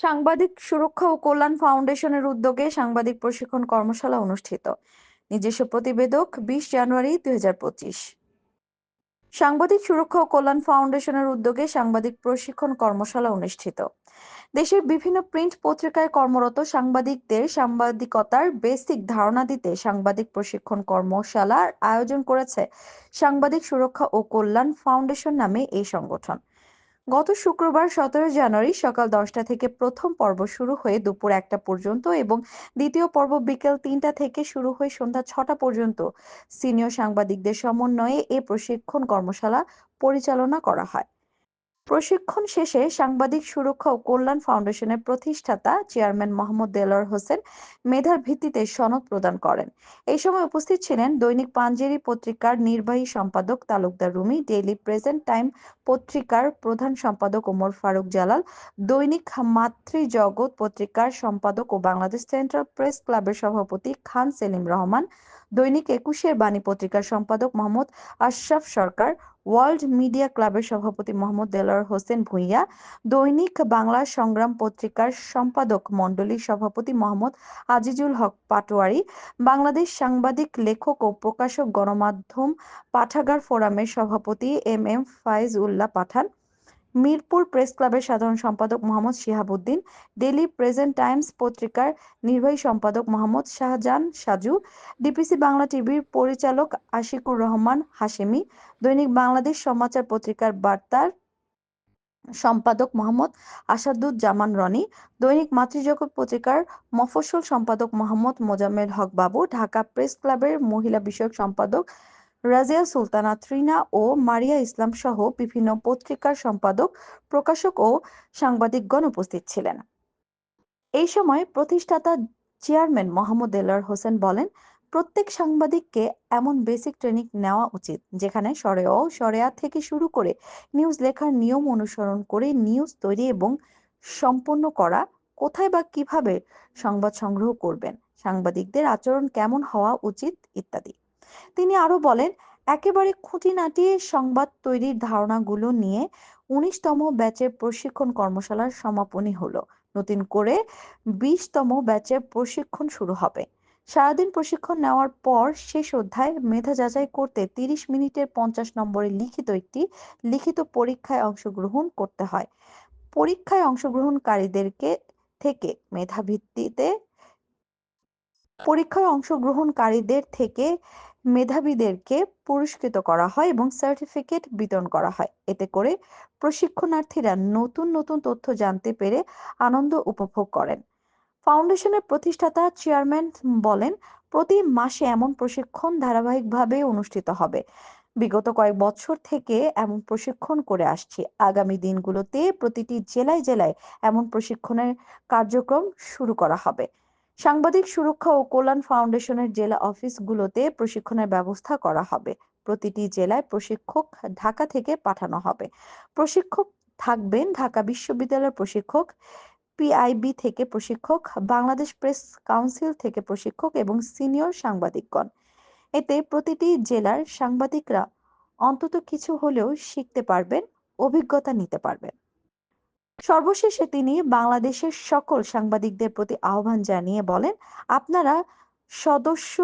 সাংবাদিক সুরক্ষা ও কল্যাণ ফাউন্ডেশনের উদ্যোগে সাংবাদিক প্রশিক্ষণ কর্মশালা অনুষ্ঠিত। নিজস্ব প্রতিবেদক বিশ জানুয়ারি দুই হাজার পঁচিশ। সাংবাদিক সুরক্ষা ও কল্যাণ ফাউন্ডেশনের উদ্যোগে সাংবাদিক প্রশিক্ষণ কর্মশালা অনুষ্ঠিত। দেশের বিভিন্ন প্রিন্ট পত্রিকায় কর্মরত সাংবাদিকদের সাংবাদিকতার বেসিক ধারণা দিতে সাংবাদিক প্রশিক্ষণ কর্মশালার আয়োজন করেছে সাংবাদিক সুরক্ষা ও কল্যাণ ফাউন্ডেশন নামে এই সংগঠন। গত শুক্রবার সতেরো জানুয়ারি সকাল দশটা থেকে প্রথম পর্ব শুরু হয়ে দুপুর একটা পর্যন্ত এবং দ্বিতীয় পর্ব বিকেল তিনটা থেকে শুরু হয়ে সন্ধ্যা ছটা পর্যন্ত। সিনিয়র সাংবাদিকদের সমন্বয়ে এ প্রশিক্ষণ কর্মশালা পরিচালনা করা হয়। প্রশিক্ষণ শেষে সাংবাদিক সুরক্ষা ও কল্যাণ ফাউন্ডেশনের প্রতিষ্ঠাতা চেয়ারম্যান মোহাম্মদ দেলোয়ার হোসেন মেধার ভিত্তিতে সনদ প্রদান করেন। এই সময় উপস্থিত ছিলেন দৈনিক পাঞ্জেরি পত্রিকার নির্বাহী সম্পাদক Talukdar Rumi, daily present time পত্রিকার প্রধান সম্পাদক ওমর ফারুক জালাল, দৈনিক মাতৃজগৎ পত্রিকার সম্পাদক ও বাংলাদেশ সেন্ট্রাল প্রেস ক্লাবের সভাপতি খান সেলিম রহমান, দৈনিক একুশের বাণী পত্রিকার সম্পাদক মোহাম্মদ আশরাফ সরকার ওয়ার্ল্ড মিডিয়া ক্লাবের সভাপতি মোহাম্মদ দেলোয়ার হোসেন ভুঁইয়া, দৈনিক বাংলা সংগ্রাম পত্রিকার সম্পাদক মণ্ডলীর সভাপতি মোহাম্মদ আজিজুল হক পাটোয়ারি, বাংলাদেশ সাংবাদিক লেখক ও প্রকাশক গণমাধ্যম পাঠাগার ফোরামের সভাপতি M M Faiz Ullah Pathan Mirpur press ক্লাবের সাধারণ সম্পাদক Mohammad Shihabuddin daily present times পত্রিকার নির্বাহী সম্পাদক মোহাম্মদ শাহজাহান সাজু, ডিপিসি বাংলা টিভির পরিচালক আশিকুর রহমান হাশেমি, দৈনিক বাংলাদেশ সমাচার পত্রিকার বার্তার সম্পাদক মোহাম্মদ আসাদুজ্জামান রনি, দৈনিক মাতৃজগৎ পত্রিকার মফস্বল সম্পাদক মোহাম্মদ মোজাম্মেল হক বাবু, ঢাকা প্রেস ক্লাবের মহিলা বিষয়ক সম্পাদক রাজিয়া সুলতানা ত্রিনা ও মারিয়া ইসলাম সহ বিভিন্ন পত্রিকার সম্পাদক, প্রকাশক ও সাংবাদিকগণ উপস্থিত ছিলেন। এই সময় প্রতিষ্ঠাতা চেয়ারম্যান মোহাম্মদ দেলার হোসেন বলেন, প্রত্যেক সাংবাদিককে এমন বেসিক ট্রেনিং নেওয়া উচিত, যেখানে সরে অ সরেয়া থেকে শুরু করে নিউজ লেখার নিয়ম অনুসরণ করে নিউজ তৈরি এবং সম্পন্ন করা, কোথায় বা কীভাবে সংবাদ সংগ্রহ করবেন, সাংবাদিকদের আচরণ কেমন হওয়া উচিত, ইত্যাদি। তিনি আরও বলেন একেবারে খুঁটিনাটি সংবাদ তৈরির ধারণাগুলো নিয়ে উনিশতম ব্যাচের প্রশিক্ষণ কর্মশালার সমাপনী হলো। নতুন করে বিশতম ব্যাচের প্রশিক্ষণ শুরু হবে। সারাদিন প্রশিক্ষণ নেওয়ার পর শেষ অধ্যায় মেধা যাচাই করতে তিরিশ মিনিটের পঞ্চাশ নম্বরের লিখিত একটি লিখিত পরীক্ষায় অংশগ্রহণ করতে হয়। পরীক্ষায় অংশগ্রহণকারীদেরকে থেকে মেধা ভিত্তিতে পরীক্ষায় অংশগ্রহণকারীদের থেকে মেধাবীদেরকে পুরস্কৃত করা হয় এবং সার্টিফিকেট বিতরণ করা হয়। এতে করে প্রশিক্ষণার্থীরা নতুন নতুন তথ্য জানতে পেরে আনন্দ উপভোগ করেন। ফাউন্ডেশনের প্রতিষ্ঠাতা চেয়ারম্যান বলেন, প্রতি মাসে এমন প্রশিক্ষণ ধারাবাহিকভাবে অনুষ্ঠিত হবে। বিগত কয়েক বছর থেকে এমন প্রশিক্ষণ করে আসছি। আগামী দিনগুলোতে প্রতিটি জেলায় জেলায় এমন প্রশিক্ষণের কার্যক্রম শুরু করা হবে। সাংবাদিক সুরক্ষা ও কল্যাণ ফাউন্ডেশনের জেলা অফিসগুলোতে প্রশিক্ষণের ব্যবস্থা করা হবে। প্রতিটি জেলায় প্রশিক্ষক ঢাকা থেকে পাঠানো হবে। প্রশিক্ষক থাকবেন ঢাকা বিশ্ববিদ্যালয়ের প্রশিক্ষক পিআইবি থেকে প্রশিক্ষক, বাংলাদেশ প্রেস কাউন্সিল থেকে প্রশিক্ষক এবং সিনিয়র সাংবাদিকগণ। এতে প্রতিটি জেলার সাংবাদিকরা অন্তত কিছু হলেও শিখতে পারবেন, অভিজ্ঞতা নিতে পারবেন। সর্বশেষে তিনি বাংলাদেশের সকল সাংবাদিকদের প্রতি আহ্বান জানিয়ে বলেন, আপনারা সদস্য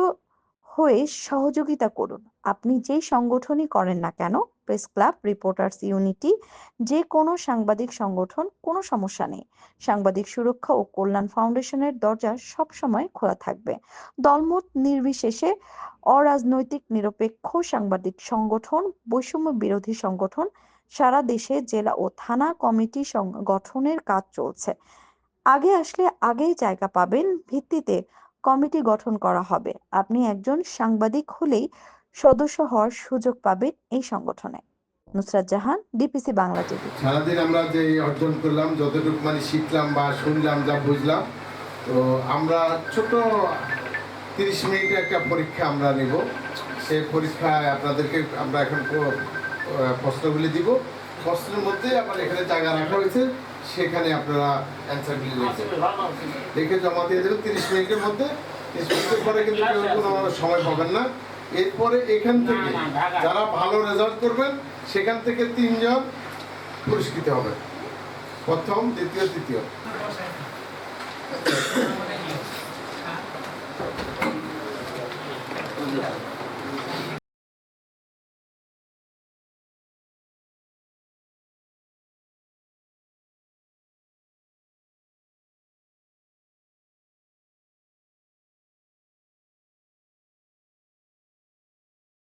হয়ে সহযোগিতা করুন। আপনি যেই সংগঠনই করেন না কেন, প্রেস ক্লাব, রিপোর্টার্স ইউনিটি, যে কোনো সাংবাদিক সংগঠন, কোনো সমস্যা নেই। সাংবাদিক সুরক্ষা ও কল্যাণ ফাউন্ডেশনের দরজা সবসময় খোলা থাকবে। দলমত নির্বিশেষে অরাজনৈতিক নিরপেক্ষ সাংবাদিক সংগঠন, বৈষম্য বিরোধী সংগঠন সারা দেশে, জেলা ও থানা কমিটি গঠনের কাজ চলছে। আগে আসলে আগেই জায়গা পাবেন, ভিত্তিতে কমিটি গঠন করা হবে। আপনি একজন সাংবাদিক হলেই সদস্য হওয়ার সুযোগ পাবেন এই সংগঠনে। Nusrat Jahan, DPC Bangla TV. সারাদিন আমরা যে অর্জন করলাম, যতটুকু মানে শিখলাম বা শুনলাম, যা বুঝলাম, তো আমরা ছোট তিরিশ একটা পরীক্ষা আমরা নেব। সেই পরীক্ষায় আপনাদেরকে, আমরা এখন প্রশ্নগুলি দিব। প্রশ্নের মধ্যে আবার এখানে জায়গা রাখা হয়েছে, সেখানে আপনারা অ্যান্সারগুলি লিখবেন লিখে জমা দিয়ে দেবেন তিরিশ মিনিটের মধ্যে, তিরিশ মিনিটের পরে কিন্তু কোনো সময় পাবেন না। এরপরে এখান থেকে যারা ভালো রেজাল্ট করবেন, সেখান থেকে তিনজন পুরস্কৃত হবে। প্রথম, দ্বিতীয়, তৃতীয়।